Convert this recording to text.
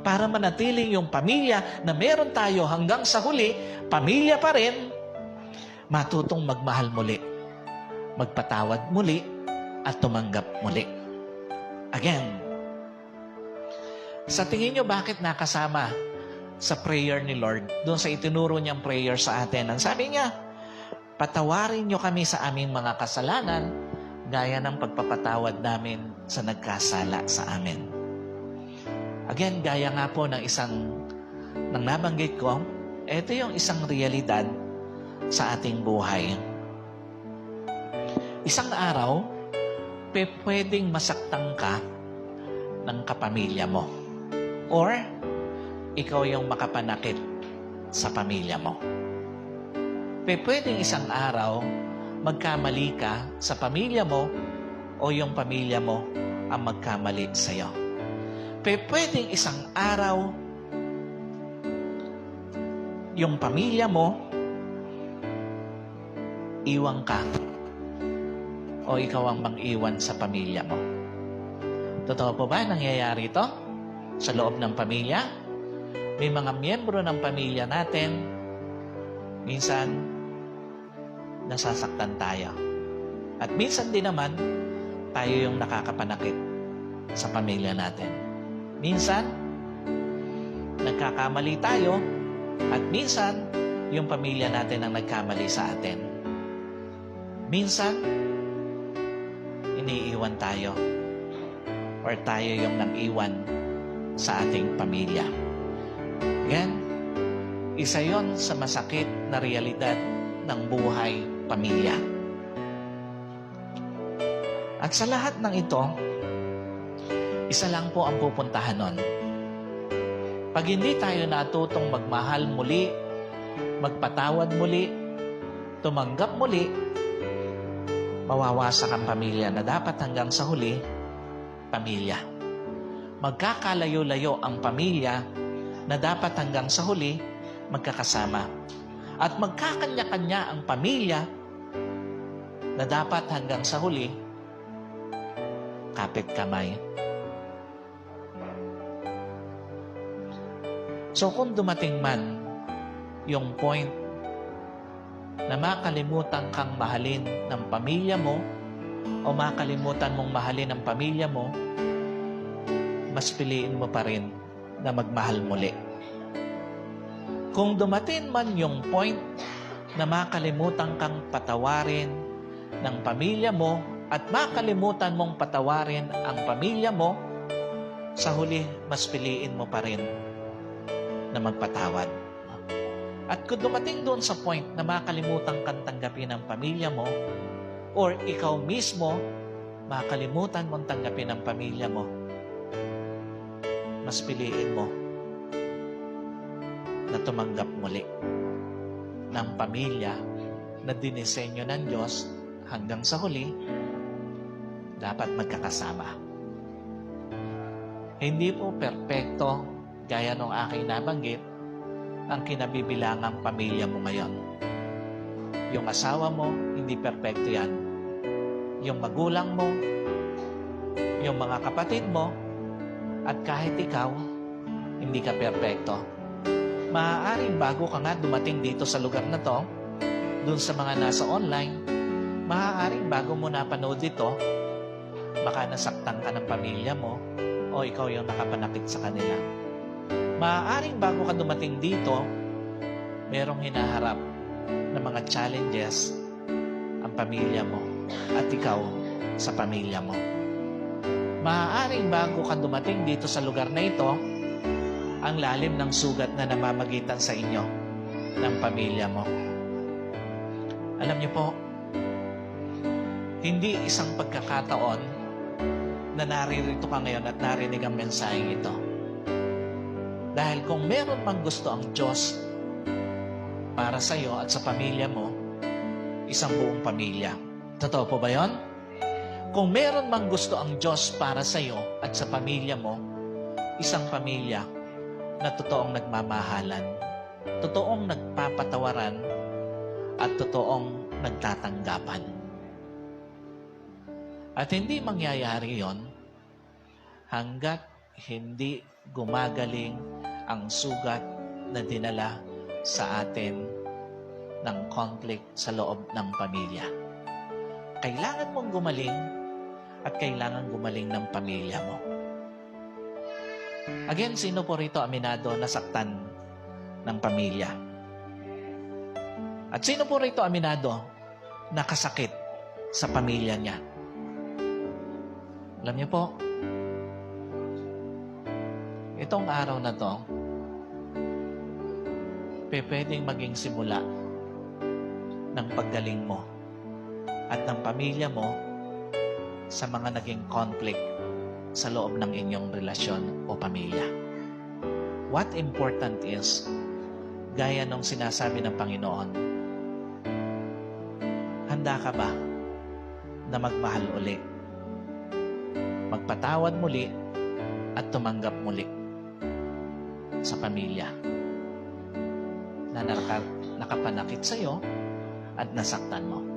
para manatiling yung pamilya na meron tayo hanggang sa huli, pamilya pa rin, matutong magmahal muli, magpatawad muli, at tumanggap muli. Again, sa tingin nyo bakit nakasama sa prayer ni Lord, doon sa itinuro niyang prayer sa atin, ang sabi niya, patawarin nyo kami sa aming mga kasalanan, gaya ng pagpapatawad namin sa nagkasala sa amin. Again, gaya nga po ng isang nang nabanggit ko, ito yung isang realidad sa ating buhay. Isang araw, pwedeng masaktan ka ng kapamilya mo. Or, ikaw yung makapanakit sa pamilya mo. Pwedeng isang araw, magkamali ka sa pamilya mo o yung pamilya mo ang magkamali sa iyo. Pe pwedeng isang araw, yung pamilya mo, iwang ka o ikaw ang mang-iwan sa pamilya mo. Totoo po ba nangyayari ito sa loob ng pamilya? May mga miyembro ng pamilya natin, minsan, nasasaktan tayo. At minsan din naman, tayo yung nakakapanakit sa pamilya natin. Minsan, nagkakamali tayo, at minsan, yung pamilya natin ang nagkamali sa atin. Minsan, iniiwan tayo or tayo yung nang-iwan sa ating pamilya. Yan, isa yon sa masakit na realidad ng buhay pamilya. At sa lahat ng ito, isa lang po ang pupuntahan nun. Pag hindi tayo natutong magmahal muli, magpatawad muli, tumanggap muli, mawawasak ang pamilya na dapat hanggang sa huli, pamilya. Magkakalayo-layo ang pamilya na dapat hanggang sa huli, magkakasama. At magkakanya-kanya ang pamilya na dapat hanggang sa huli, kapit kamay. So kung dumating man yung point na makalimutan kang mahalin ng pamilya mo o makalimutan mong mahalin ang pamilya mo, mas piliin mo pa rin na magmahal muli. Kung dumating man yung point na makalimutan kang patawarin ng pamilya mo at makalimutan mong patawarin ang pamilya mo, sa huli, mas piliin mo pa rin na magpatawad. At kung dumating doon sa point na makalimutan kang tanggapin ang pamilya mo, or ikaw mismo, makalimutan mong tanggapin ang pamilya mo, mas piliin mo na tumanggap muli ng pamilya na dinisenyo ng Diyos hanggang sa huli, dapat magkakasama. Hindi po perpekto, gaya nung aking nabanggit, ang kinabibilangang pamilya mo ngayon. Yung asawa mo, hindi perpekto yan. Yung magulang mo, yung mga kapatid mo, at kahit ikaw, hindi ka perpekto. Maaaring bago ka nga dumating dito sa lugar na to, dun sa mga nasa online, maaaring bago mo napanood ito, baka nasaktan ka ng pamilya mo o ikaw yung nakapanakit sa kanila. Maaaring bago ka dumating dito, merong hinaharap na mga challenges ang pamilya mo at ikaw sa pamilya mo. Maaaring bago ka dumating dito sa lugar na ito, ang lalim ng sugat na namamagitan sa inyo ng pamilya mo. Alam niyo po, hindi isang pagkakataon na naririto ka ngayon at narinig ang mensaheng ito. Dahil kung meron mang gusto ang Diyos para sa iyo at sa pamilya mo, isang buong pamilya. Totoo po ba yon? Kung meron mang gusto ang Diyos para sa iyo at sa pamilya mo, isang pamilya na totoong nagmamahalan, totoong nagpapatawaran, at totoong nagtatanggapan. At hindi mangyayari yon hanggat hindi gumagaling ang sugat na dinala sa atin ng conflict sa loob ng pamilya. Kailangan mong gumaling at kailangan gumaling ng pamilya mo. Again, sino po rito aminado na saktan ng pamilya? At sino po rito aminado na kasakit sa pamilya niya? Alam niyo po, itong araw na to, pe- pwedeng maging simula ng paggaling mo at ng pamilya mo sa mga naging conflict sa loob ng inyong relasyon o pamilya. What important is, gaya nung sinasabi ng Panginoon, handa ka ba na magmahal uli? Magpatawad muli at tumanggap muli sa pamilya na naka, nakapanakit sa iyo at nasaktan mo.